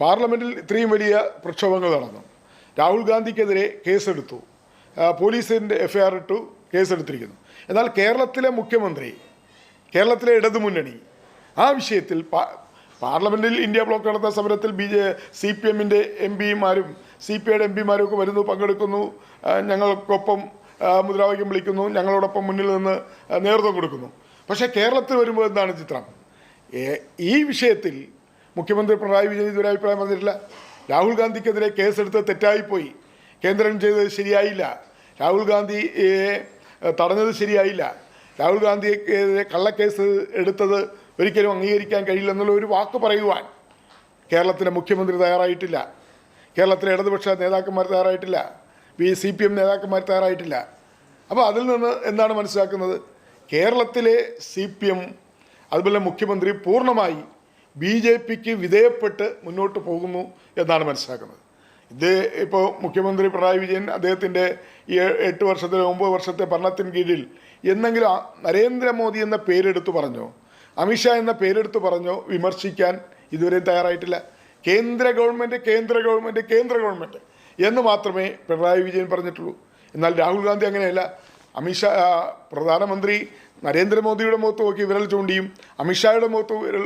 പാർലമെന്റിൽ ഇത്രയും വലിയ പ്രക്ഷോഭങ്ങൾ നടന്നു. രാഹുൽ ഗാന്ധിക്കെതിരെ കേസെടുത്തു. പോലീസിന്റെ എഫ് ഐ ആർ ഇട്ടു കേസെടുത്തിരിക്കുന്നു. എന്നാൽ കേരളത്തിലെ മുഖ്യമന്ത്രി കേരളത്തിലെ ഇടതുമുന്നണി ആ വിഷയത്തിൽ പാർലമെന്റിൽ ഇന്ത്യ ബ്ലോക്ക് നടന്ന സമരത്തിൽ ബി ജെ സി പി എമ്മിന്റെ എം പിമാരും സി പി ഐയുടെ എം പിമാരും ഒക്കെ വരുന്നു പങ്കെടുക്കുന്നു. ഞങ്ങൾക്കൊപ്പം മുദ്രാവാക്യം വിളിക്കുന്നു ഞങ്ങളോടൊപ്പം മുന്നിൽ നിന്ന് നേതൃത്വം കൊടുക്കുന്നു. പക്ഷേ കേരളത്തിൽ വരുമ്പോൾ എന്താണ് ചിത്രം? ഈ വിഷയത്തിൽ മുഖ്യമന്ത്രി പിണറായി വിജയൻ ഇതുവരെ അഭിപ്രായം പറഞ്ഞിട്ടില്ല. രാഹുൽ ഗാന്ധിക്കെതിരെ കേസെടുത്ത് തെറ്റായിപ്പോയി. കേന്ദ്രം ചെയ്തത് ശരിയായില്ല. രാഹുൽ ഗാന്ധി തടഞ്ഞത് ശരിയായില്ല. രാഹുൽ ഗാന്ധിക്കെതിരെ കള്ളക്കേസ് എടുത്തത് ഒരിക്കലും അംഗീകരിക്കാൻ കഴിയില്ല എന്നുള്ള ഒരു വാക്ക് പറയുവാൻ കേരളത്തിലെ മുഖ്യമന്ത്രി തയ്യാറായിട്ടില്ല. കേരളത്തിലെ ഇടതുപക്ഷ നേതാക്കന്മാർ തയ്യാറായിട്ടില്ല. ബി സി പി എം നേതാക്കന്മാർ തയ്യാറായിട്ടില്ല. അപ്പോൾ അതിൽ നിന്ന് എന്താണ് മനസ്സിലാക്കുന്നത്? കേരളത്തിലെ സി പി എം അതുപോലെ മുഖ്യമന്ത്രി പൂർണമായി ബി ജെ പിക്ക് വിധേയപ്പെട്ട് മുന്നോട്ട് പോകുന്നു എന്നാണ് മനസ്സിലാക്കുന്നത്. ഇത് ഇപ്പോൾ മുഖ്യമന്ത്രി പിണറായി വിജയൻ അദ്ദേഹത്തിന്റെ ഈ എട്ട് വർഷത്തെ ഒമ്പത് വർഷത്തെ ഭരണത്തിന് കീഴിൽ എന്നെങ്കിലും നരേന്ദ്രമോദി എന്ന പേരെടുത്ത് പറഞ്ഞോ അമിത്ഷാ എന്ന പേരെടുത്ത് പറഞ്ഞോ വിമർശിക്കാൻ ഇതുവരെയും തയ്യാറായിട്ടില്ല. കേന്ദ്ര ഗവൺമെന്റ് കേന്ദ്ര ഗവൺമെന്റ് കേന്ദ്ര ഗവൺമെന്റ് എന്ന് മാത്രമേ പിണറായി വിജയൻ പറഞ്ഞിട്ടുള്ളൂ. എന്നാൽ രാഹുൽ ഗാന്ധി അങ്ങനെയല്ല. അമിത്ഷാ പ്രധാനമന്ത്രി നരേന്ദ്രമോദിയുടെ മുഖത്ത് നോക്കി വിരൽ ചൂണ്ടിയും അമിത്ഷായുടെ മുഖത്ത് വിരൽ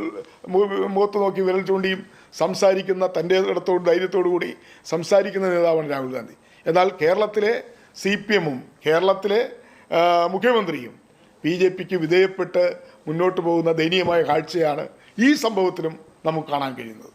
മുഖത്ത് നോക്കി വിരൽ ചൂണ്ടിയും സംസാരിക്കുന്ന തന്റെ ഇടത്തോട് ധൈര്യത്തോടു കൂടി സംസാരിക്കുന്ന നേതാവാണ് രാഹുൽ ഗാന്ധി. എന്നാൽ കേരളത്തിലെ സി പി എമ്മും കേരളത്തിലെ മുഖ്യമന്ത്രിയും ബി ജെ പിക്ക് വിധേയപ്പെട്ട് മുന്നോട്ട് പോകുന്ന ദയനീയമായ കാഴ്ചയാണ് ഈ സംഭവത്തിലും നമുക്ക് കാണാൻ കഴിയുന്നത്.